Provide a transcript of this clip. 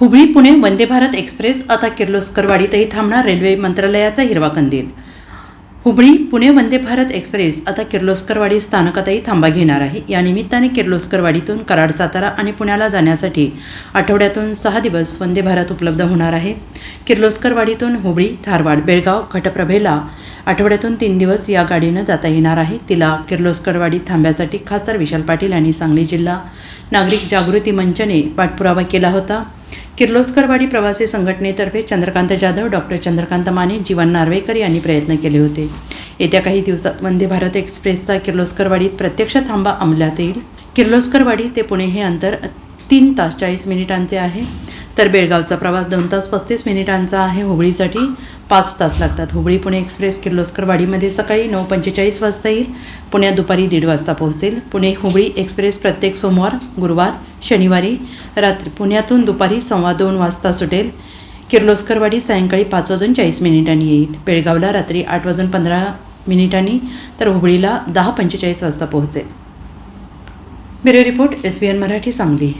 Hubli Pune Vande Bharat express आता किर्लोस्करवाडीतही थांबणार रेल्वे मंत्रालयाचा हिरवा कंदील. हुबळी पुणे वंदे भारत एक्सप्रेस आता किर्लोस्करवाडी स्थानकातही थांबा घेणार आहे. या निमित्ताने किर्लोस्करवाडीतून कराड सातारा आणि पुण्याला जाण्यासाठी आठवड्यातून सहा दिवस वंदे भारत उपलब्ध होणार आहे. किर्लोस्करवाडीतून हुबळी धारवाड बेळगाव घटप्रभेला आठवड्यातून तीन दिवस या गाडीनं जाता येणार आहे. तिला किर्लोस्करवाडी थांब्यासाठी खासदार विशाल पाटील यांनी सांगली जिल्हा नागरिक जागृती मंचने पाठपुरावा केला होता. किर्लोस्करवाडी प्रवासी संघटनेतर्फे चंद्रकांत जाधव डॉक्टर चंद्रकांत माने जीवन नार्वेकर यांनी प्रयत्न केले होते. येत्या काही दिवसात वंदे भारत एक्सप्रेसचा किर्लोस्करवाडीत प्रत्यक्ष थांबा अंमलात येईल. किर्लोस्करवाडी ते पुणे हे अंतर तीन तास चाळीस मिनिटांचे आहे. तर बेळगावचा प्रवास दोन तास पस्तीस मिनिटांचा आहे. हुबळीसाठी पाच तास लागतात. हुबळी पुणे एक्सप्रेस किर्लोस्करवाडीमध्ये सकाळी नऊ पंचेचाळीस वाजता येईल. पुण्यात दुपारी दीड वाजता पोहोचेल. पुणे हुबळी एक्सप्रेस प्रत्येक सोमवार गुरुवार शनिवारी रात्री पुण्यातून दुपारी सव्वा दोन वाजता सुटेल. किर्लोस्करवाडी सायंकाळी पाच वाजून चाळीस मिनिटांनी येईल. बेळगावला रात्री आठ वाजून पंधरा मिनिटांनी तर हुबळीला दहा पंचेचाळीस वाजता पोहोचेल. Bureau report S B N Marathi Sangli.